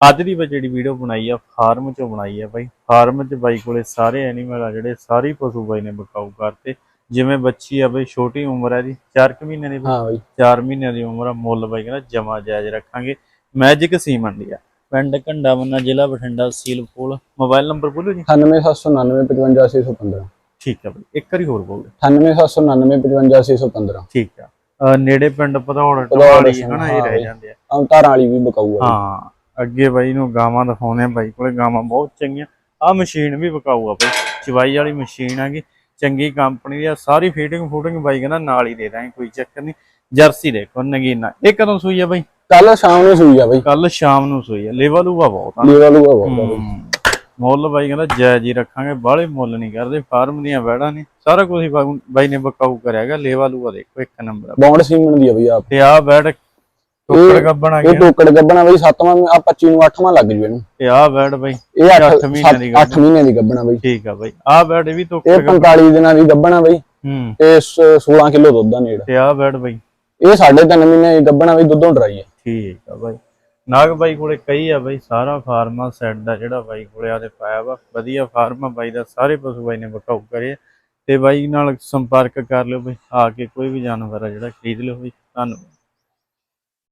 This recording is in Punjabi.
ਅੱਜ ਦੀ ਜਿਹੜੀ ਵੀਡੀਓ ਬਣਾਈ ਆ ਫਾਰਮ ਚੋਂ ਬਣਾਈ ਆ ਬਾਈ। ਫਾਰਮ 'ਚ ਬਾਈ ਕੋਲੇ ਸਾਰੇ ਐਨੀਮਲ ਆ ਜਿਹੜੇ ਸਾਰੇ ਪਸ਼ੂ ਬਾਈ ਨੇ ਬਕਾਊ ਕਰਤੇ। ਜਿਵੇਂ ਬੱਚੀ ਆ ਬਈ ਛੋਟੀ ਉਮਰ ਹੈ ਜੀ 4 ਮਹੀਨਿਆਂ ਦੀ ਹਾਂ ਬਾਈ। 4 ਮਹੀਨਿਆਂ ਦੀ ਉਮਰ ਆ ਮੁੱਲ ਬਾਈ ਕਹਿੰਦਾ ਜਮਾ ਜਾਇਜ਼ ਰੱਖਾਂਗੇ। ਮੈਜਿਕ ਸੀਮਨ ਦੀ ਆ। ਪਿੰਡ ਘੰਡਾ ਮੰਨਾ ਜ਼ਿਲ੍ਹਾ ਬਠਿੰਡਾ ਸੀਲਪੋਲ ਮੋਬਾਈਲ ਨੰਬਰ ਬੋਲੋ ਜੀ? 98799 ਠੀਕ ਆ ਬਾਈ ਇੱਕ ਵਾਰੀ ਹੋਰ ਬੋਲ 98799 ਠੀਕ ਆ। ਨੇੜੇ ਪਿੰਡ ਪਧੌੜ ਟਵਾਲੀ ਹਨਾ ਇਹ ਰਹਿ। ਜਾਂਦੇ ਆ। ਅਵਤਾਰਾਂ ਵਾਲੀ ਵੀ ਬਕਾਊ ਆ। ਹਾਂ। ਅੱਗੇ ਬਾਈ ਨੂੰ ਗਾਵਾਂ ਦਿਖਾਉਂਦੇ ਆ ਬਾਈ ਕੋਲੇ ਗਾਵਾਂ ਬਹੁਤ ਚੰਗੀਆਂ। ਆ ਮਸ਼ੀਨ ਵੀ ਵਿਕਾਊ ਆ ਬਾਈ ਚਵਾਈ ਵਾਲੀ ਮਸ਼ੀਨ ਹੈਗੀ ਚੰਗੀ ਕੰਪਨੀ ਦੀ ਆ ਸਾਰੀ ਫੀਟਿੰਗ ਫੂਟਿੰਗ ਬਾਈ ਕਹਿੰਦਾ ਨਾਲ ਹੀ ਦੇ ਦਾਂਗੇ ਕੋਈ ਚੱਕਰ ਨਹੀਂ। ਜਰਸੀ ਦੇਖੋ ਨਗੀਨਾ। ਇਹ ਕਦੋਂ ਸੂਈ ਆ ਬਾਈ? ਕੱਲ ਸ਼ਾਮ ਨੂੰ ਸੂਈ ਆ ਬਾਈ। ਕੱਲ ਸ਼ਾਮ ਨੂੰ ਸੂਈ ਆ। ਲੇਵਲ ਹੋਊਗਾ ਬਹੁਤ ਆ। ਲੀਵਾ ਲੂਆ ਬਹੁਤ ਆ ਬਾਈ। ਮੁੱਲ ਬਾਈ ਕਹਿੰਦਾ ਜਾਇਜ਼ ਹੀ ਰੱਖਾਂਗੇ ਬਾਹਲੇ ਮੁੱਲ ਨਹੀਂ ਕਰਦੇ ਫਾਰਮ ਦੀਆਂ ਵੈੜਾਂ ਨੇ। ਸਾਰਾ ਕੁਝ ਬਾਈ- ਨੇ ਬਕਾਊ ਕਰਿਆਗਾ ਲੇਵਾ ਲੂਆ ਦੇਖੋ ਇੱਕ ਨੰਬਰ ਆ। ਬੌਂਡ ਸੀਮਨ ਦੀ ਆ ਬਾਈ ਆਪ। ਤੇ ਆ ਬੈੜ ਟੋਕੜ ਗੱਬਣ ਆ ਇਹ ਗਿਆ। ਟੋਕੜ ਗੱਬਣਾ ਬਾਈ 7ਵਾਂ ਆ 25 ਨੂੰ 8ਵਾਂ ਲੱਗ ਜੂ ਇਹਨੂੰ। ਤੇ ਆ ਬੈੜ ਬਾਈ ਇਹ 8 ਅੱਠ ਮਹੀਨਿਆਂ ਦੀ 8 ਮਹੀਨਿਆਂ ਦੀ ਗੱਬਣਾ ਬਾਈ। ਠੀਕ ਆ ਬਾਈ ਆ ਬੈੜ ਵੀ ਟੋਕੜ ਇਹ ਗੱਬਣ। 45 ਦਿਨਾਂ ਦੀ ਗੱਬਣਾ ਬਾਈ। ਹੂੰ। ਤੇ ਸ- 16 ਕਿਲੋ ਦੁੱਧ ਦਾ ਨੇੜ। ਤੇ ਆ ਬੈੜ ਬਾਈ। ਇਹ ਸਾਢੇ ਤਿੰਨ ਮਹੀਨੇ ਦੀ ਗੱਬਣਾ ਬਾਈ ਦੁੱਧੋਂ ਡਰਾਈ ਆ ਠੀਕ ਆ ਬਾਈ। ਨਾਗ ਬਾਈ ਕੋਲੇ ਕਈ ਆ ਬਾਈ ਸਾਰਾ ਫਾਰਮਾ ਸੈੱਟ ਦਾ ਜਿਹੜਾ ਬਾਈ ਕੋਲੇ ਆਦੇ ਪਾਇਆ ਵਾ। ਵਧੀਆ ਫਾਰਮ ਬਾਈ ਦਾ ਸਾਰੇ ਪਸ਼ੂ ਬਾਈ ਨੇ ਬਕਾਊ ਕਰੇ। ਤੇ ਬਾਈ ਨਾਲ ਸੰਪਰਕ ਕਰ ਲਿਓ ਬਾਈ ਆ ਕੇ ਕੋਈ ਵੀ ਜਾਨਵਰ ਆ ਜਿਹੜਾ ਖਰੀਦ ਲਿਓ ਬਾਈ। ਧੰਨਵਾਦ।